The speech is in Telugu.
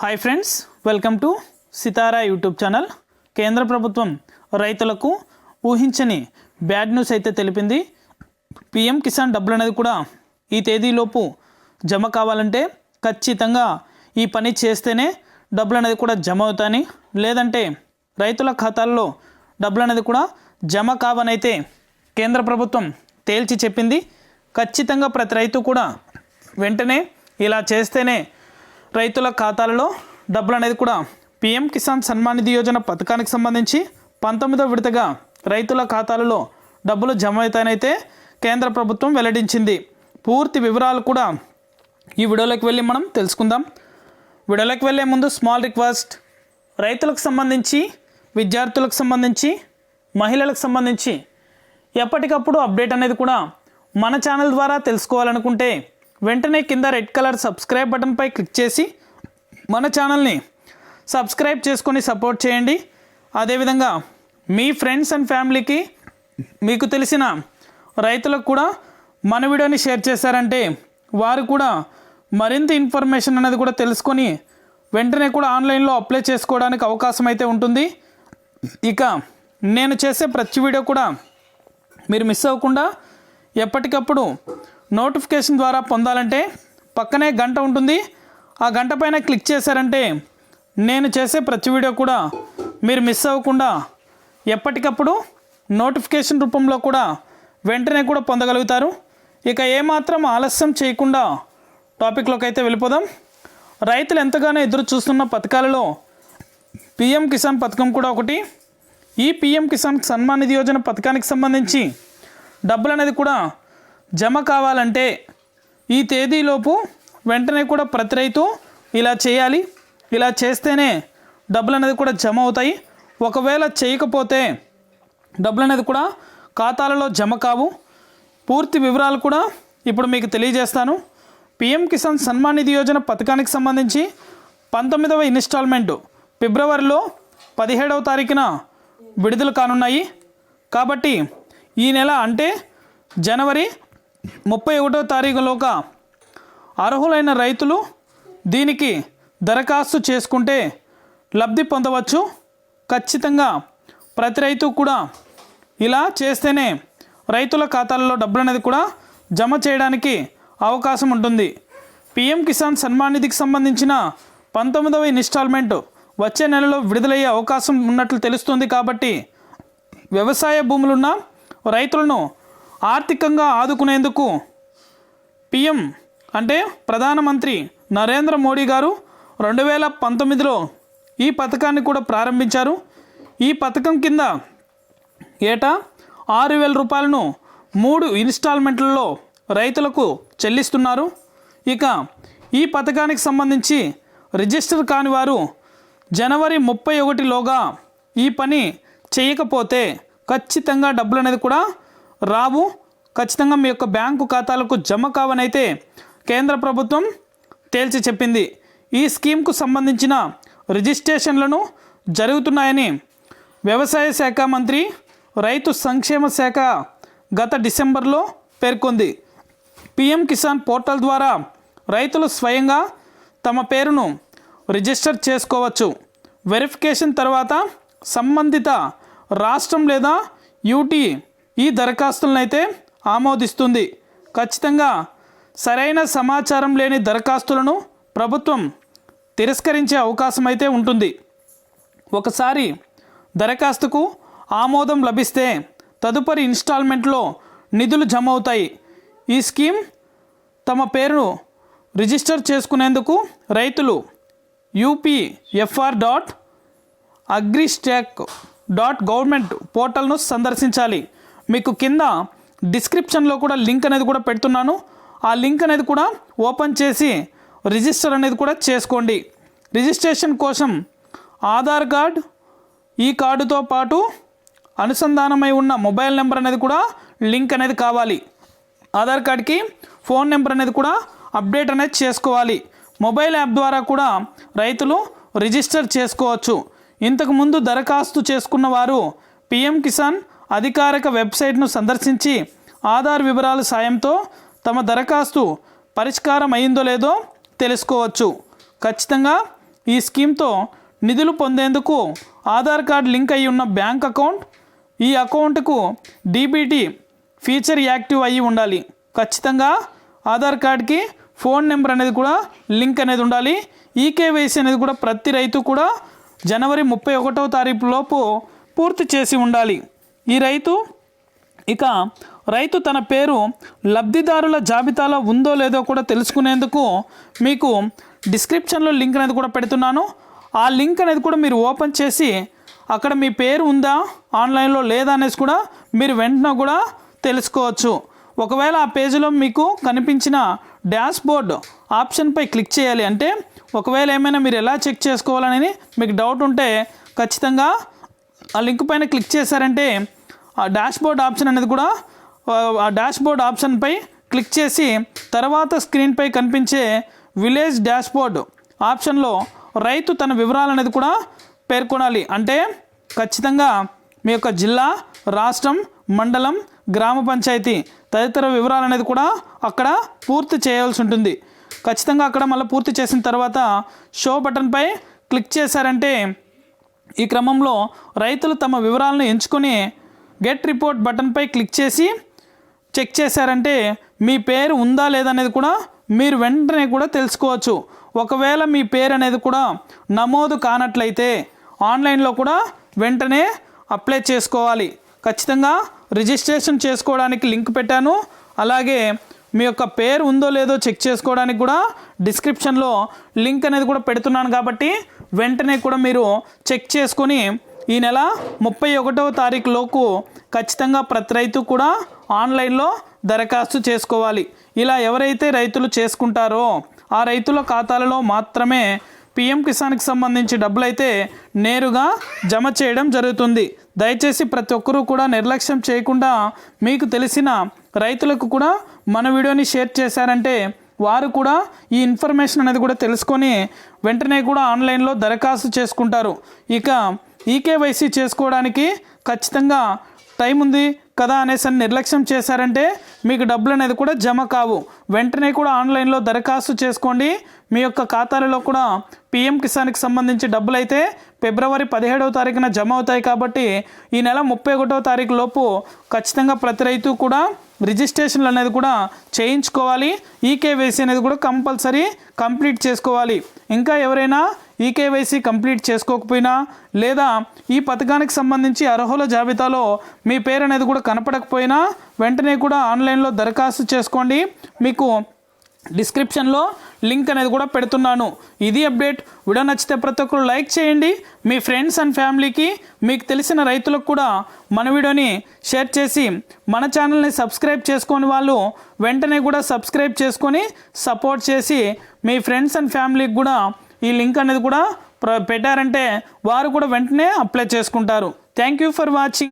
Hi friends welcome to Sitara YouTube channel కేంద్ర ప్రభుత్వం రైతులకు ఊహించని బ్యాడ్ న్యూస్ అయితే తెలిపింది. పిఎం కిసాన్ డబ్బులు అనేది కూడా ఈ తేదీలోపు జమ కావాలంటే ఖచ్చితంగా ఈ పని చేస్తేనే డబ్బులు అనేది కూడా జమ అవుతాయని లేదంటే రైతుల ఖాతాల్లో డబ్బులు అనేది కూడా జమ కావనైతే కేంద్ర ప్రభుత్వం తేల్చి చెప్పింది. ఖచ్చితంగా ప్రతి రైతు కూడా వెంటనే ఇలా చేస్తేనే రైతుల ఖాతాలలో డబ్బులు అనేది కూడా పిఎం కిసాన్ సన్మాన్ నిధి యోజన పథకానికి సంబంధించి పంతొమ్మిదో విడతగా రైతుల ఖాతాలలో డబ్బులు జమ అవుతాయనైతే కేంద్ర ప్రభుత్వం వెల్లడించింది. పూర్తి వివరాలు కూడా ఈ వీడియోలోకి వెళ్ళి మనం తెలుసుకుందాం. వీడియోలోకి వెళ్ళే ముందు స్మాల్ రిక్వెస్ట్. రైతులకు సంబంధించి విద్యార్థులకు సంబంధించి మహిళలకు సంబంధించి ఎప్పటికప్పుడు అప్డేట్ అనేది కూడా మన ఛానల్ ద్వారా తెలుసుకోవాలనుకుంటే వెంటనే కింద రెడ్ కలర్ సబ్స్క్రైబ్ బటన్పై క్లిక్ చేసి మన ఛానల్ని సబ్స్క్రైబ్ చేసుకొని సపోర్ట్ చేయండి. అదేవిధంగా మీ ఫ్రెండ్స్ అండ్ ఫ్యామిలీకి మీకు తెలిసిన రైతులకు కూడా మన వీడియోని షేర్ చేశారంటే వారు కూడా మరింత ఇన్ఫర్మేషన్ అనేది కూడా తెలుసుకొని వెంటనే కూడా ఆన్లైన్లో అప్లై చేసుకోవడానికి అవకాశం అయితే ఉంటుంది. ఇక నేను చేసే ప్రతి వీడియో కూడా మీరు మిస్ అవ్వకుండా ఎప్పటికప్పుడు నోటిఫికేషన్ ద్వారా పొందాలంటే పక్కనే గంట ఉంటుంది. ఆ గంట పైన క్లిక్ చేశారంటే నేను చేసే ప్రతి వీడియో కూడా మీరు మిస్ అవ్వకుండా ఎప్పటికప్పుడు నోటిఫికేషన్ రూపంలో కూడా వెంటనే కూడా పొందగలుగుతారు. ఇక ఏమాత్రం ఆలస్యం చేయకుండా టాపిక్లోకి అయితే వెళ్ళిపోదాం. రైతులు ఎంతగానో ఎదురు చూస్తున్న పథకాలలో పిఎం కిసాన్ పథకం కూడా ఒకటి. ఈ పిఎం కిసాన్ సన్మాన్ నిధి యోజన పథకానికి సంబంధించి డబ్బులు అనేది కూడా జమ కావాలంటే ఈ తేదీలోపు వెంటనే కూడా ప్రతి రైతు ఇలా చేయాలి. ఇలా చేస్తేనే డబ్బులు అనేది కూడా జమ అవుతాయి. ఒకవేళ చేయకపోతే డబ్బులు అనేది కూడా ఖాతాలలో జమ కావు. పూర్తి వివరాలు కూడా ఇప్పుడు మీకు తెలియజేస్తాను. పిఎం కిసాన్ సన్మాన్ నిధి యోజన పథకానికి సంబంధించి పంతొమ్మిదవ ఇన్స్టాల్మెంటు ఫిబ్రవరిలో పదిహేడవ తారీఖున విడుదల కానున్నాయి. కాబట్టి ఈ నెల అంటే జనవరి ముప్పై ఒకటో తారీఖులోగా అర్హులైన రైతులు దీనికి దరఖాస్తు చేసుకుంటే లబ్ధి పొందవచ్చు. ఖచ్చితంగా ప్రతి రైతు కూడా ఇలా చేస్తేనే రైతుల ఖాతాల్లో డబ్బులు అనేది కూడా జమ చేయడానికి అవకాశం ఉంటుంది. పిఎం కిసాన్ సన్మాన్ నిధికి సంబంధించిన పంతొమ్మిదవ ఇన్స్టాల్మెంట్ వచ్చే నెలలో విడుదలయ్యే అవకాశం ఉన్నట్లు తెలుస్తుంది కాబట్టి వ్యవసాయ భూములున్న రైతులను ఆర్థికంగా ఆదుకునేందుకు పిఎం అంటే ప్రధానమంత్రి నరేంద్ర మోడీ గారు రెండు వేల పంతొమ్మిదిలో ఈ పథకాన్ని కూడా ప్రారంభించారు. ఈ పథకం కింద ఏటా ఆరు వేల రూపాయలను మూడు ఇన్స్టాల్మెంట్లలో రైతులకు చెల్లిస్తున్నారు. ఇక ఈ పథకానికి సంబంధించి రిజిస్టర్ కాని వారు జనవరి ముప్పై ఒకటిలోగా ఈ పని చేయకపోతే ఖచ్చితంగా డబ్బులు అనేది కూడా రావు ఖచ్చితంగా మీ యొక్క బ్యాంకు ఖాతాలకు జమ కావనైతే కేంద్ర ప్రభుత్వం తేల్చి చెప్పింది. ఈ స్కీమ్కు సంబంధించిన రిజిస్ట్రేషన్లను జరుగుతున్నాయని వ్యవసాయ శాఖ మంత్రి రైతు సంక్షేమ శాఖ గత డిసెంబర్లో పేర్కొంది. పిఎం కిసాన్ పోర్టల్ ద్వారా రైతులు స్వయంగా తమ పేరును రిజిస్టర్ చేసుకోవచ్చు. వెరిఫికేషన్ తర్వాత సంబంధిత రాష్ట్రం లేదా యూటీ ఈ దరఖాస్తులను అయితే ఆమోదిస్తుంది. ఖచ్చితంగా సరైన సమాచారం లేని దరఖాస్తులను ప్రభుత్వం తిరస్కరించే అవకాశం అయితే ఉంటుంది. ఒకసారి దరఖాస్తుకు ఆమోదం లభిస్తే తదుపరి ఇన్స్టాల్మెంట్లో నిధులు జమ అవుతాయి ఈ స్కీమ్ తమ పేరును రిజిస్టర్ చేసుకునేందుకు రైతులు UPFR dot agristack dot government పోర్టల్ను సందర్శించాలి. మీకు కింద డిస్క్రిప్షన్లో కూడా లింక్ అనేది కూడా పెడుతున్నాను. ఆ లింక్ అనేది కూడా ఓపెన్ చేసి రిజిస్టర్ అనేది కూడా చేసుకోండి. రిజిస్ట్రేషన్ కోసం ఆధార్ కార్డ్ ఈ కార్డుతో పాటు అనుసంధానమై ఉన్న మొబైల్ నెంబర్ అనేది కూడా లింక్ అనేది కావాలి. ఆధార్ కార్డ్కి ఫోన్ నెంబర్ అనేది కూడా అప్డేట్ అనేది చేసుకోవాలి. మొబైల్ యాప్ ద్వారా కూడా రైతులు రిజిస్టర్ చేసుకోవచ్చు. ఇంతకుముందు దరఖాస్తు చేసుకున్న వారు పిఎం కిసాన్ అధికారిక వెబ్సైట్ను సందర్శించి ఆధార్ వివరాల సాయంతో తమ దరఖాస్తు పరిష్కారం అయిందో లేదో తెలుసుకోవచ్చు. ఖచ్చితంగా ఈ స్కీమ్తో నిధులు పొందేందుకు ఆధార్ కార్డ్ లింక్ అయి ఉన్న బ్యాంక్ అకౌంట్ ఈ అకౌంట్కు డీబీటీ ఫీచర్ యాక్టివ్ అయ్యి ఉండాలి. ఖచ్చితంగా ఆధార్ కార్డ్కి ఫోన్ నెంబర్ అనేది కూడా లింక్ అనేది ఉండాలి. ఈకేవైసీ అనేది కూడా ప్రతి రైతు కూడా జనవరి ముప్పై ఒకటవ తారీఖు లోపు పూర్తి చేసి ఉండాలి. ఈ రైతు ఇక రైతు తన పేరు లబ్ధిదారుల జాబితాలో ఉందో లేదో కూడా తెలుసుకునేందుకు మీకు డిస్క్రిప్షన్లో లింక్ అనేది కూడా పెడుతున్నాను. ఆ లింక్ అనేది కూడా మీరు ఓపెన్ చేసి అక్కడ మీ పేరు ఉందా ఆన్లైన్లో లేదా అనేసి కూడా మీరు వెంటనే కూడా తెలుసుకోవచ్చు. ఒకవేళ ఆ పేజీలో మీకు కనిపించిన డాష్ బోర్డ్ ఆప్షన్పై క్లిక్ చేయాలి అంటే ఒకవేళ ఏమైనా మీరు ఎలా చెక్ చేసుకోవాలని మీకు డౌట్ ఉంటే ఖచ్చితంగా ఆ లింక్ పైన క్లిక్ చేశారంటే ఆ డాష్బోర్డ్ ఆప్షన్ అనేది కూడా ఆ, డాష్బోర్డ్ ఆప్షన్పై క్లిక్ చేసి తర్వాత స్క్రీన్పై కనిపించే విలేజ్ డాష్బోర్డ్ ఆప్షన్లో రైతు తన వివరాలు అనేది కూడా పేర్కొనాలి. అంటే ఖచ్చితంగా మీ యొక్క జిల్లా రాష్ట్రం మండలం గ్రామ పంచాయతీ తదితర వివరాలు అనేది కూడా అక్కడ పూర్తి చేయాల్సి ఉంటుంది. ఖచ్చితంగా అక్కడ మళ్ళీ పూర్తి చేసిన తర్వాత షో బటన్పై క్లిక్ చేశారంటే ఈ క్రమంలో రైతులు తమ వివరాలను ఎంచుకొని గెట్ రిపోర్ట్ బటన్పై క్లిక్ చేసి చెక్ చేశారంటే మీ పేరు ఉందా లేదా అనేది కూడా మీరు వెంటనే కూడా తెలుసుకోవచ్చు. ఒకవేళ మీ పేరు అనేది కూడా నమోదు కానట్లయితే ఆన్లైన్లో కూడా వెంటనే అప్లై చేసుకోవాలి. ఖచ్చితంగా రిజిస్ట్రేషన్ చేసుకోవడానికి లింక్ పెట్టాను. అలాగే మీ యొక్క పేరు ఉందో లేదో చెక్ చేసుకోవడానికి కూడా డిస్క్రిప్షన్లో లింక్ అనేది కూడా పెడుతున్నాను కాబట్టి వెంటనే కూడా మీరు చెక్ చేసుకొని ఈ నెల ముప్పై ఒకటవ తారీఖులోపు ఖచ్చితంగా ప్రతి రైతు కూడా ఆన్లైన్లో దరఖాస్తు చేసుకోవాలి. ఇలా ఎవరైతే రైతులు చేసుకుంటారో ఆ రైతుల ఖాతాలలో మాత్రమే పిఎం కిసాన్కి సంబంధించి డబ్బులు అయితే నేరుగా జమ చేయడం జరుగుతుంది. దయచేసి ప్రతి ఒక్కరూ కూడా నిర్లక్ష్యం చేయకుండా మీకు తెలిసిన రైతులకు కూడా మన వీడియోని షేర్ చేశారంటే వారు కూడా ఈ ఇన్ఫర్మేషన్ అనేది కూడా తెలుసుకొని వెంటనే కూడా ఆన్లైన్లో దరఖాస్తు చేసుకుంటారు. ఇక ఈకేవైసీ చేసుకోవడానికి ఖచ్చితంగా టైం ఉంది కదా అనేసి అని నిర్లక్ష్యం చేశారంటే మీకు డబ్బులు అనేది కూడా జమ కావు. వెంటనే కూడా ఆన్లైన్లో దరఖాస్తు చేసుకోండి. మీ యొక్క ఖాతాలలో కూడా పిఎం కిసాన్కి సంబంధించి డబ్బులు అయితే ఫిబ్రవరి పదిహేడవ తారీఖున జమ అవుతాయి కాబట్టి ఈ నెల ముప్పై ఒకటవ తారీఖు లోపు ఖచ్చితంగా ప్రతి రైతు కూడా రిజిస్ట్రేషన్లు అనేది కూడా చేయించుకోవాలి. ఈకేవైసీ అనేది కూడా కంపల్సరీ కంప్లీట్ చేసుకోవాలి. ఇంకా ఎవరైనా ఈకేవైసీ కంప్లీట్ చేసుకోకపోయినా లేదా ఈ పథకానికి సంబంధించి అర్హుల జాబితాలో మీ పేరు అనేది కూడా కనపడకపోయినా వెంటనే కూడా ఆన్లైన్లో దరఖాస్తు చేసుకోండి. మీకు డిస్క్రిప్షన్లో లింక్ అనేది కూడా పెడుతున్నాను. ఇది అప్డేట్. వీడియో నచ్చితే ప్రతి ఒక్కరు లైక్ చేయండి. మీ ఫ్రెండ్స్ అండ్ ఫ్యామిలీకి మీకు తెలిసిన రైతులకు కూడా మన వీడియోని షేర్ చేసి మన ఛానల్ని సబ్స్క్రైబ్ చేసుకొని వాళ్ళు వెంటనే కూడా సబ్స్క్రైబ్ చేసుకొని సపోర్ట్ చేసి మీ ఫ్రెండ్స్ అండ్ ఫ్యామిలీకి కూడా ఈ లింక్ అనేది కూడా ప్ర- పెట్టారంటే వారు కూడా వెంటనే అప్లై చేసుకుంటారు. Thank you for watching.